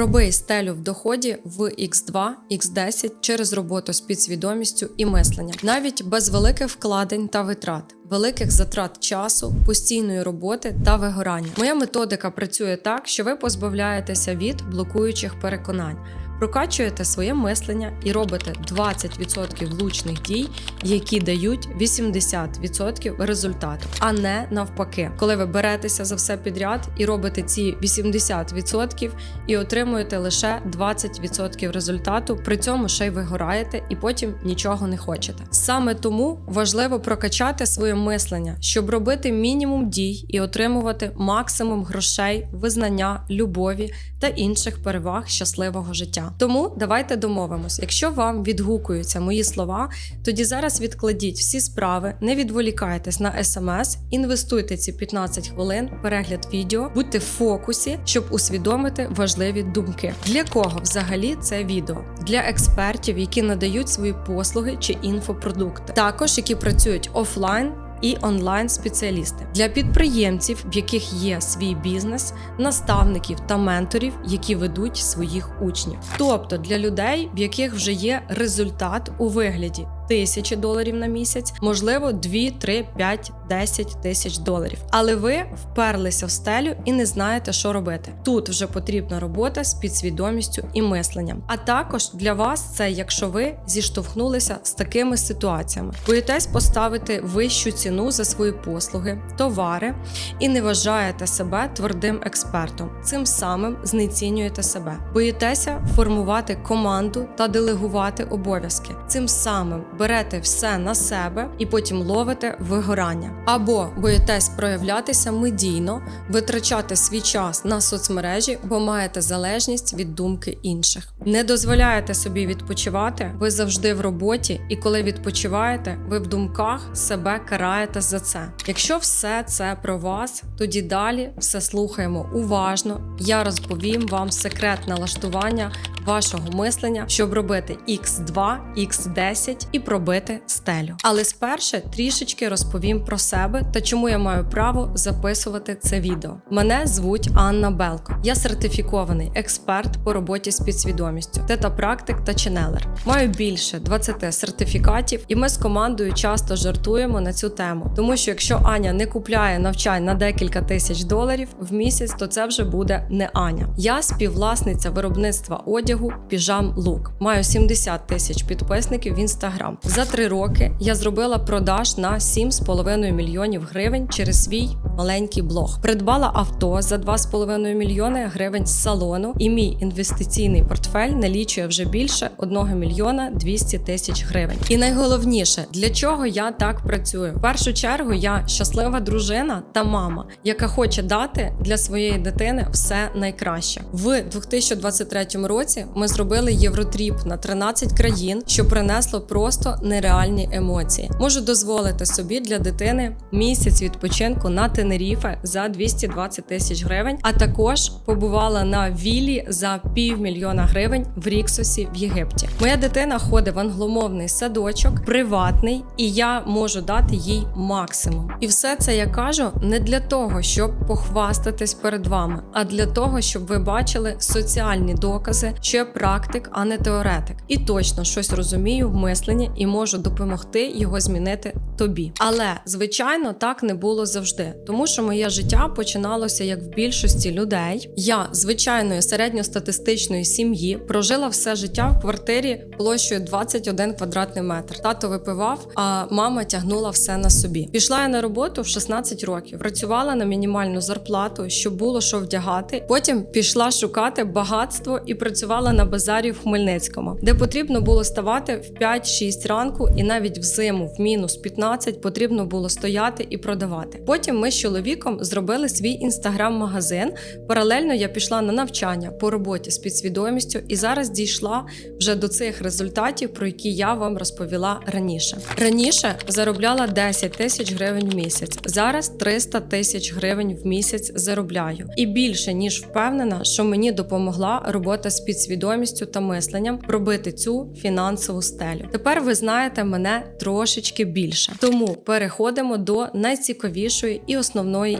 Пробий стелю в доході в X2, X10 через роботу з підсвідомістю і мислення, навіть без великих вкладень та витрат. Великих затрат часу, постійної роботи та вигорання. Моя методика працює так, що ви позбавляєтеся від блокуючих переконань, прокачуєте своє мислення і робите 20% влучних дій, які дають 80% результату, а не навпаки, коли ви беретеся за все підряд і робите ці 80% і отримуєте лише 20% результату, при цьому ще й вигораєте і потім нічого не хочете. Саме тому важливо прокачати своє мислення, щоб робити мінімум дій і отримувати максимум грошей, визнання, любові та інших переваг щасливого життя. Тому давайте домовимось. Якщо вам відгукуються мої слова, тоді зараз відкладіть всі справи, не відволікайтесь на смс, інвестуйте ці 15 хвилин, перегляд відео, будьте в фокусі, щоб усвідомити важливі думки. Для кого взагалі це відео? Для експертів, які надають свої послуги чи інфопродукти, також які працюють офлайн і онлайн спеціалісти для підприємців, в яких є свій бізнес, наставників та менторів, які ведуть своїх учнів, тобто для людей, в яких вже є результат у вигляді. Тисячі доларів на місяць, можливо, 2, 3, 5, 10 тисяч доларів. Але ви вперлися в стелю і не знаєте, що робити. Тут вже потрібна робота з підсвідомістю і мисленням. А також для вас це, якщо ви зіштовхнулися з такими ситуаціями, боїтесь поставити вищу ціну за свої послуги, товари і не вважаєте себе твердим експертом. Цим самим знецінюєте себе. Боїтеся формувати команду та делегувати обов'язки. Цим самим берете все на себе і потім ловите вигорання. Або боїтесь проявлятися медійно, витрачати свій час на соцмережі, бо маєте залежність від думки інших. Не дозволяєте собі відпочивати, ви завжди в роботі, і коли відпочиваєте, ви в думках себе караєте за це. Якщо все це про вас, тоді далі все слухаємо уважно. Я розповім вам секрет налаштування вашого мислення, щоб робити X2, X10 і пробити стелю. Але спершу трішечки розповім про себе та чому я маю право записувати це відео. Мене звуть Анна Белко. Я сертифікований експерт по роботі з підсвідомістю, тета-практик та ченелер. Маю більше 20 сертифікатів, і ми з командою часто жартуємо на цю тему. Тому що якщо Аня не купляє навчань на декілька тисяч доларів в місяць, то це вже буде не Аня. Я співвласниця виробництва одягу Піжам Лук. Маю 70 тисяч підписників в інстаграм. За три роки я зробила продаж на 7,5 мільйонів гривень через свій маленький блог. Придбала авто за 2,5 мільйони гривень з салону, і мій інвестиційний портфель налічує вже більше 1 мільйона 200 тисяч гривень. І найголовніше, для чого я так працюю? В першу чергу я щаслива дружина та мама, яка хоче дати для своєї дитини все найкраще. В 2023 році ми зробили євротріп на 13 країн, що принесло просто нереальні емоції. Можу дозволити собі для дитини місяць відпочинку на Тенеріфе за 220 тисяч гривень. А також побувала на вілі за півмільйона гривень в Ріксосі в Єгипті. Моя дитина ходить в англомовний садочок, приватний, і я можу дати їй максимум. І все це я кажу не для того, щоб похвастатись перед вами, а для того, щоб ви бачили соціальні докази, що я практик, а не теоретик, і точно щось розумію в мисленні і можу допомогти його змінити тобі. Але звичайно так не було завжди, тому що моє життя починалося як в більшості людей. Я звичайної середньостатистичної сім'ї прожила все життя в квартирі площею 21 квадратний метр. Тато випивав, а мама тягнула все на собі. Пішла я на роботу в 16 років, працювала на мінімальну зарплату, щоб було що вдягати. Потім пішла шукати багатство і працювала на базарі в Хмельницькому, де потрібно було ставати в 5-6 ранку, і навіть взиму в мінус 15 потрібно було стояти і продавати. Потім ми чоловіком зробили свій інстаграм-магазин. Паралельно я пішла на навчання по роботі з підсвідомістю і зараз дійшла вже до цих результатів, про які я вам розповіла раніше. Раніше заробляла 10 тисяч гривень в місяць. Зараз 300 тисяч гривень в місяць заробляю. І більше ніж впевнена, що мені допомогла робота з підсвідомістю та мисленням пробити цю фінансову стелю. Тепер ви знаєте мене трошечки більше. Тому переходимо до найцікавішої і основної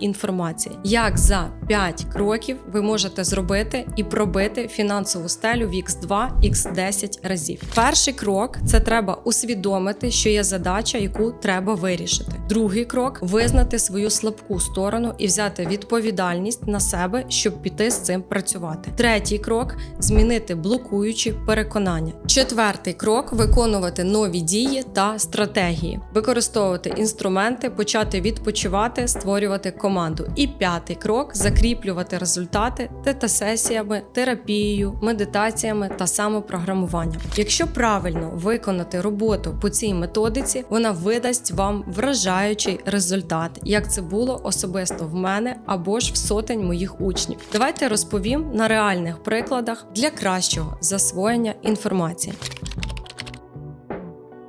інформації, як за 5 кроків ви можете зробити і пробити фінансову стелю в X2, X10 разів. Перший крок це треба усвідомити, що є задача, яку треба вирішити. Другий крок визнати свою слабку сторону і взяти відповідальність на себе, щоб піти з цим працювати. Третій крок змінити блокуючі переконання. Четвертий крок виконувати нові дії та стратегії, використовувати інструменти, почати відпочивати, створювати команду. І п'ятий крок закріплювати результати тета-сесіями, терапією, медитаціями та самопрограмуванням. Якщо правильно виконати роботу по цій методиці, вона видасть вам вражаючий результат, як це було особисто в мене або ж в сотень моїх учнів. Давайте розповім на реальних прикладах для кращого засвоєння інформації.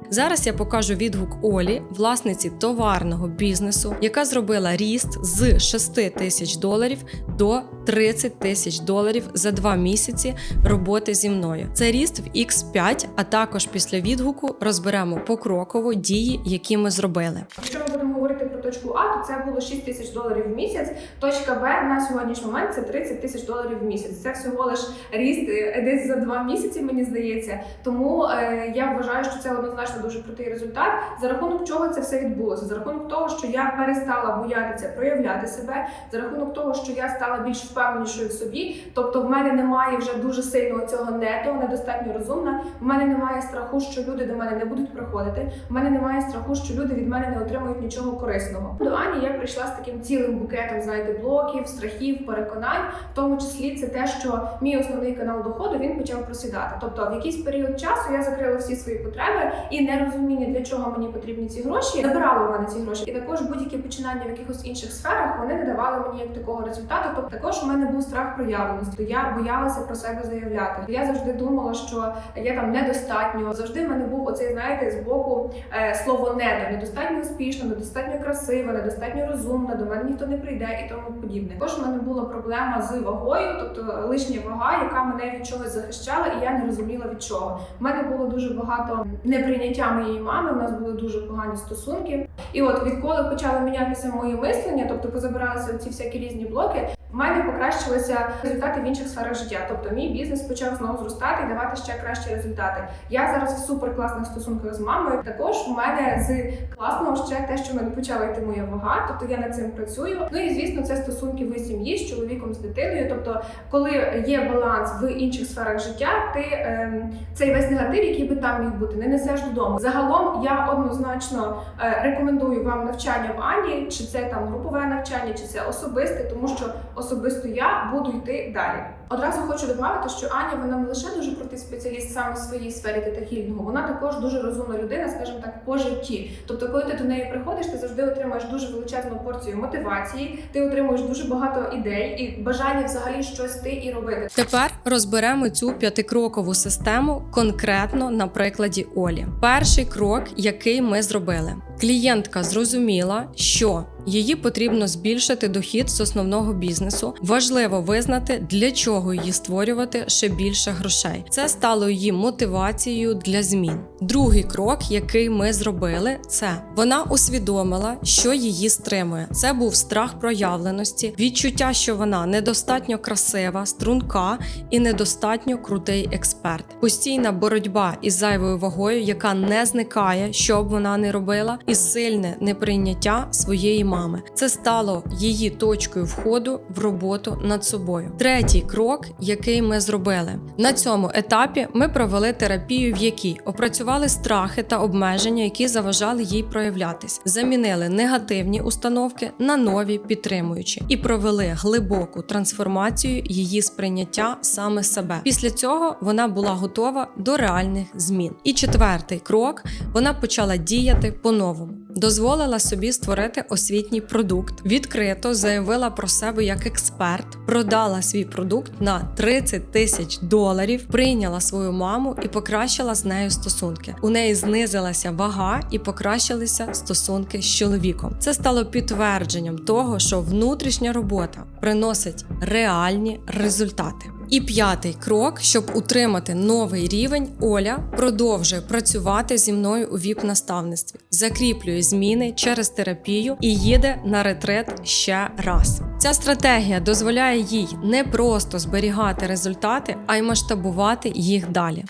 Зараз я покажу відгук Олі, власниці товарного бізнесу, яка зробила ріст з 6 тисяч доларів до 30 тисяч доларів за два місяці роботи зі мною. Це ріст в X5, а також після відгуку розберемо покроково дії, які ми зробили. Якщо ми будемо говорити про точку А, то це було 6 тисяч доларів в місяць. Точка Б на сьогоднішній момент це 30 тисяч доларів в місяць. Це всього лиш ріст е, десь за два місяці, мені здається. Тому е, я вважаю, що це однозначно дуже крутий результат. За рахунок чого це все відбулося? За рахунок того, що я перестала боятися проявляти себе, за рахунок того, що я стала більш впевненішою в собі. Тобто, в мене немає вже дуже сильного цього нето, недостатньо розумна. В мене немає страху, що люди до мене не будуть приходити. В мене немає страху, що люди від мене не отримують нічого корисного. До Ані я прийшла з таким цілим букетом, знаєте, блоків, страхів, переконань. В тому числі це те, що мій основний канал доходу він почав просідати. Тобто, в якийсь період часу я закрила всі свої потреби і нерозуміння, для чого мені потрібні ці гроші, забирало у мене ці гроші. І також будь-які починання в якихось інших сферах вони не давали мені як такого результату. Тобто також у мене був страх проявленості. Я боялася про себе заявляти. Я завжди думала, що я там недостатньо. Завжди в мене був оцей, знаєте, з боку е, слово недо, недостатньо успішна, недостатньо красива, недостатньо розумна, до мене ніхто не прийде і тому подібне. Також у мене була проблема з вагою, тобто лишня вага, яка мене від чогось захищала, і я не розуміла від чого. У мене було дуже багато неприйняття моєї мами. У нас були дуже погані стосунки. І от відколи почало мінятися моє мислення, тобто позабиралися ці всякі різні блоки. В мене покращилися результати в інших сферах життя. Тобто мій бізнес почав знову зростати і давати ще кращі результати. Я зараз в суперкласних стосунках з мамою. Також в мене з класного ще те, що в мене почала йти моя вага, тобто я над цим працюю. Ну і звісно, це стосунки в сім'ї з чоловіком, з дитиною. Тобто, коли є баланс в інших сферах життя, ти ем, цей весь негатив, який би там міг бути, не несеш додому. Загалом я однозначно е, рекомендую вам навчання в Ані, чи це там групове навчання, чи це особисте, тому що особисто я буду йти далі. Одразу хочу додати, що Аня вона не лише дуже крутий спеціаліст саме в своїй сфері тета-хілінгу, вона також дуже розумна людина, скажімо так, по житті. Тобто, коли ти до неї приходиш, ти завжди отримаєш дуже величезну порцію мотивації, ти отримуєш дуже багато ідей і бажання взагалі щось ти і робити. Тепер розберемо цю п'ятикрокову систему конкретно на прикладі Олі. Перший крок, який ми зробили, клієнтка зрозуміла, що її потрібно збільшити дохід з основного бізнесу. Важливо визнати, для чого її створювати ще більше грошей. Це стало її мотивацією для змін. Другий крок, який ми зробили, це вона усвідомила, що її стримує. Це був страх проявленості, відчуття, що вона недостатньо красива, струнка і недостатньо крутий експерт. Постійна боротьба із зайвою вагою, яка не зникає, що б вона не робила, і сильне неприйняття своєї мами. Це стало її точкою входу в роботу над собою. Третій крок, який ми зробили на цьому етапі, ми провели терапію, в якій опрацювали страхи та обмеження, які заважали їй проявлятись, замінили негативні установки на нові підтримуючі і провели глибоку трансформацію її сприйняття саме себе. Після цього вона була готова до реальних змін. І четвертий крок вона почала діяти по-новому. Дозволила собі створити освітній продукт, відкрито заявила про себе як експерт, продала свій продукт на 30 тисяч доларів, прийняла свою маму і покращила з нею стосунки. У неї знизилася вага і покращилися стосунки з чоловіком. Це стало підтвердженням того, що внутрішня робота приносить реальні результати. І п'ятий крок, щоб утримати новий рівень, Оля продовжує працювати зі мною у віп наставництві, закріплює зміни через терапію і їде на ретрет ще раз. Ця стратегія дозволяє їй не просто зберігати результати, а й масштабувати їх далі.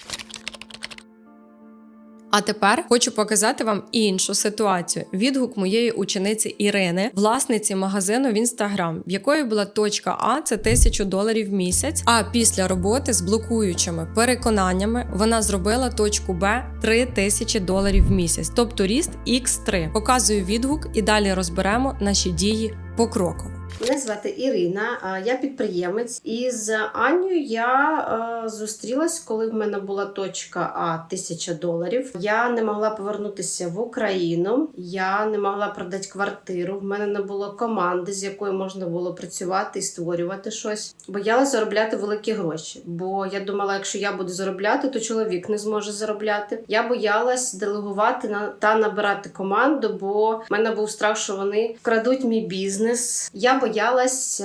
А тепер хочу показати вам іншу ситуацію. Відгук моєї учениці Ірини, власниці магазину в інстаграм, в якої була точка А це 1000 доларів в місяць. А після роботи з блокуючими переконаннями вона зробила точку Б 3000 доларів в місяць, тобто ріст X3. Показую відгук і далі розберемо наші дії покроково. Мене звати Ірина, я підприємець. І з Аню я е, зустрілась, коли в мене була точка А 1000 доларів. Я не могла повернутися в Україну, я не могла продати квартиру. В мене не було команди, з якою можна було працювати і створювати щось. Боялась заробляти великі гроші. Бо я думала, якщо я буду заробляти, то чоловік не зможе заробляти. Я боялась делегувати на та набирати команду, бо в мене був страх, що вони вкрадуть мій бізнес. Я боялась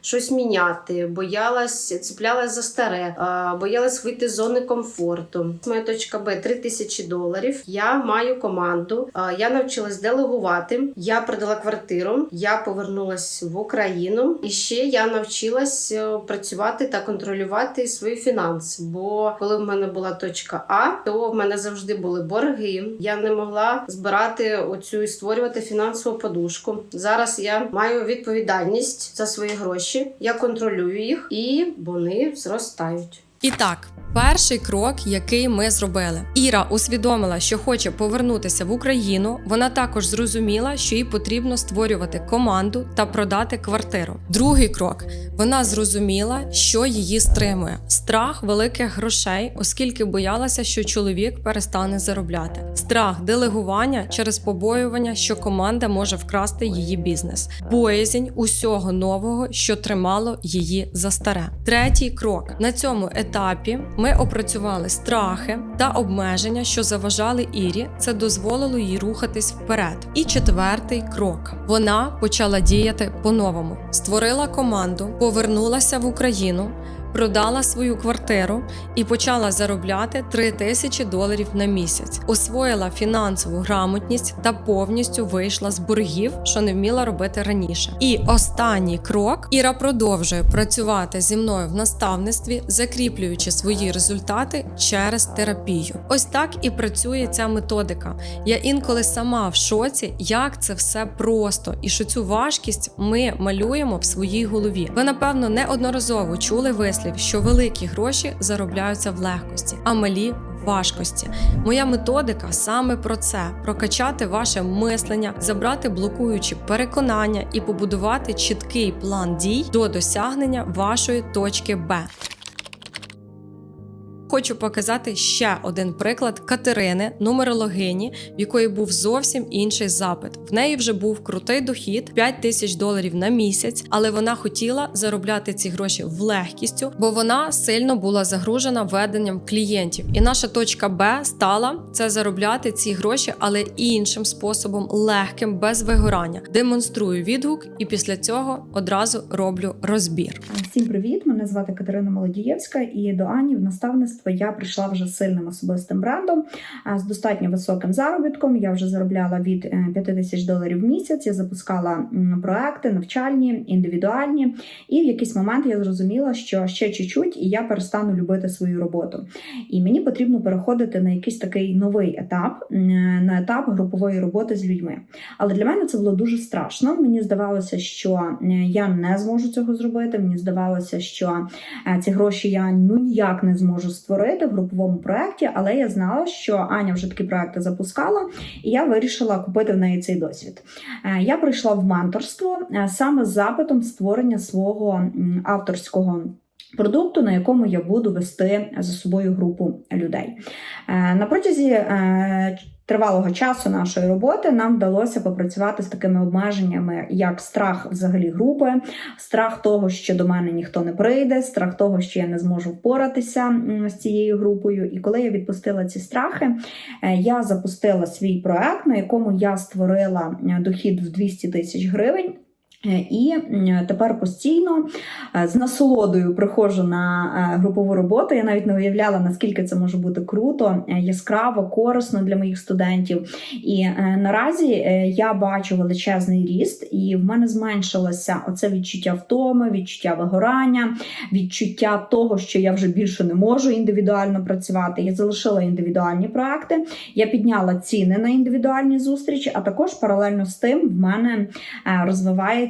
щось міняти, боялась цеплялась за старе, а, боялась вийти з зони комфорту. Моя точка Б 3000 доларів. Я маю команду. Я навчилась делегувати. Я продала квартиру. Я повернулась в Україну. І ще я навчилась е, працювати та контролювати свої фінанси. Бо коли в мене була точка А, то в мене завжди були борги. Я не могла збирати оцю і створювати фінансову подушку. Зараз я маю відповідальність за свої гроші. Я контролюю їх, і вони зростають. І так, перший крок, який ми зробили. Іра усвідомила, що хоче повернутися в Україну. Вона також зрозуміла, що їй потрібно створювати команду та продати квартиру. Другий крок вона зрозуміла, що її стримує: страх великих грошей, оскільки боялася, що чоловік перестане заробляти, страх делегування через побоювання, що команда може вкрасти її бізнес, боязнь усього нового, що тримало її за старе. Третій крок на цьому етапі ми опрацювали страхи та обмеження, що заважали Ірі. Це дозволило їй рухатись вперед. І четвертий крок: вона почала діяти по-новому, створила команду, повернулася в Україну. Продала свою квартиру і почала заробляти 3 тисячі доларів на місяць. Освоїла фінансову грамотність та повністю вийшла з боргів, що не вміла робити раніше. І останній крок Іра продовжує працювати зі мною в наставництві, закріплюючи свої результати через терапію. Ось так і працює ця методика. Я інколи сама в шоці, як це все просто, і що цю важкість ми малюємо в своїй голові. Ви напевно неодноразово чули вислів, що великі гроші заробляються в легкості, а малі важкості. Моя методика саме про це: прокачати ваше мислення, забрати блокуючі переконання і побудувати чіткий план дій до досягнення вашої точки Б. Хочу показати ще один приклад Катерини, нумерологині, в якої був зовсім інший запит. В неї вже був крутий дохід 5 тисяч доларів на місяць, але вона хотіла заробляти ці гроші в легкістю, бо вона сильно була загружена веденням клієнтів. І наша точка Б стала це заробляти ці гроші, але іншим способом, легким, без вигорання. Демонструю відгук, і після цього одразу роблю розбір. Всім привіт! Мене звати Катерина Молодієвська, і до Ані в наставництво я прийшла вже з сильним особистим брендом, з достатньо високим заробітком. Я вже заробляла від е, 5 тисяч доларів в місяць. Я запускала проекти навчальні, індивідуальні. І в якийсь момент я зрозуміла, що ще чуть-чуть, і я перестану любити свою роботу. І мені потрібно переходити на якийсь такий новий етап, на етап групової роботи з людьми. Але для мене це було дуже страшно. Мені здавалося, що е, я не зможу цього зробити. Мені здавалося, що е, ці гроші я ну ніяк не зможу створити в груповому проєкті, але я знала, що Аня вже такі проекти запускала, і я вирішила купити в неї цей досвід. Е, Я прийшла в менторство е, саме з запитом створення свого авторського. Продукту, на якому я буду вести за собою групу людей. Е, На протязі тривалого часу нашої роботи нам вдалося попрацювати з такими обмеженнями, як страх взагалі групи, страх того, що до мене ніхто не прийде, страх того, що я не зможу впоратися з цією групою. І коли я відпустила ці страхи, е, я запустила свій проект, на якому я створила е, дохід в 200 тисяч гривень. Е, І тепер постійно е, з насолодою приходжу на е, групову роботу. Я навіть не уявляла, наскільки це може бути круто, е, яскраво, корисно для моїх студентів. І е, наразі е, я бачу величезний ріст, і в мене зменшилося оце відчуття втоми, відчуття вигорання, відчуття того, що я вже більше не можу індивідуально працювати. Я залишила індивідуальні проекти, я підняла ціни на індивідуальні зустрічі, а також паралельно з тим в мене е,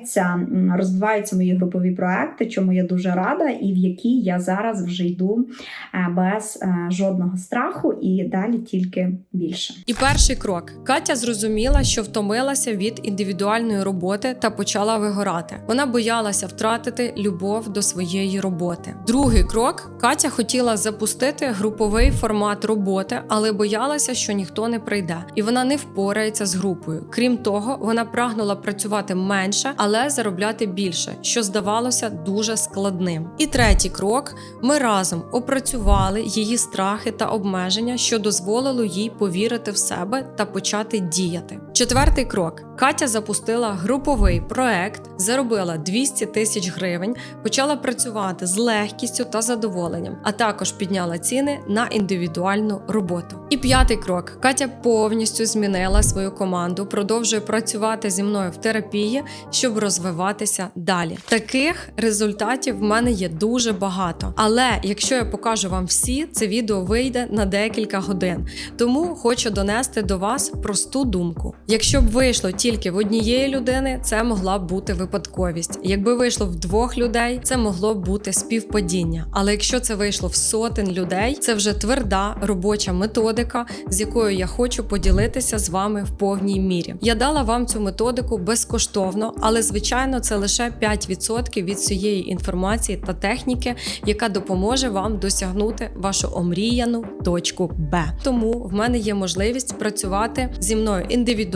розвивається, розвиваються мої групові проекти, чому я дуже рада, і в які я зараз вже йду е, без е, жодного страху і далі тільки більше. І перший крок Катя зрозуміла, що втомилася від індивідуальної роботи та почала вигорати. Вона боялася втратити любов до своєї роботи. Другий крок Катя хотіла запустити груповий формат роботи, але боялася, що ніхто не прийде, і вона не впорається з групою. Крім того, вона прагнула працювати менше, але заробляти більше, що здавалося дуже складним. І третій крок ми разом опрацювали її страхи та обмеження, що дозволило їй повірити в себе та почати діяти. Четвертий крок: Катя запустила груповий проект, заробила 200 тисяч гривень, почала працювати з легкістю та задоволенням, а також підняла ціни на індивідуальну роботу. І п'ятий крок: Катя повністю змінила свою команду, продовжує працювати зі мною в терапії, щоб розвиватися далі. Таких результатів в мене є дуже багато. Але якщо я покажу вам всі, це відео вийде на декілька годин. Тому хочу донести до вас просту думку: якщо б вийшло тільки в однієї людини, це могла б бути випадковість. Якби вийшло в двох людей, це могло б бути співпадіння. Але якщо це вийшло в сотень людей, це вже тверда робоча методика, з якою я хочу поділитися з вами в повній мірі. Я дала вам цю методику безкоштовно, але звичайно, це лише 5% від всієї інформації та техніки, яка допоможе вам досягнути вашу омріяну точку Б. Тому в мене є можливість працювати зі мною індивідуально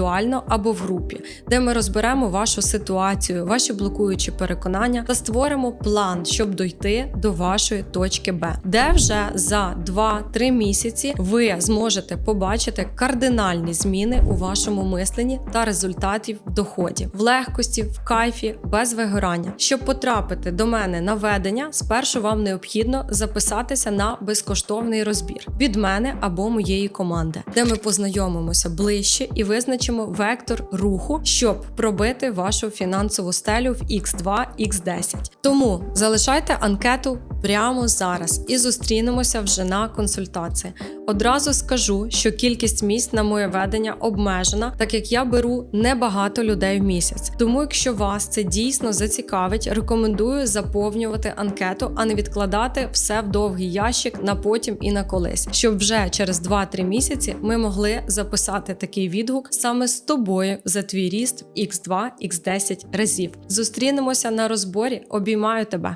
або в групі, де ми розберемо вашу ситуацію, ваші блокуючі переконання та створимо план, щоб дойти до вашої точки Б, де вже за 2-3 місяці ви зможете побачити кардинальні зміни у вашому мисленні та результатів в доході, в легкості, в кайфі, без вигорання. Щоб потрапити до мене на ведення, спершу вам необхідно записатися на безкоштовний розбір від мене або моєї команди, де ми познайомимося ближче і визначимо вектор руху, щоб пробити вашу фінансову стелю в X2, X10. Тому залишайте анкету прямо зараз і зустрінемося вже на консультації. Одразу скажу, що кількість місць на моє ведення обмежена, так як я беру небагато людей в місяць. Тому, якщо вас це дійсно зацікавить, рекомендую заповнювати анкету, а не відкладати все в довгий ящик на потім і на колись, щоб вже через 2-3 місяці ми могли записати такий відгук саме з тобою за твій ріст x 2 x 10 разів. Зустрінемося на розборі. Обіймаю тебе.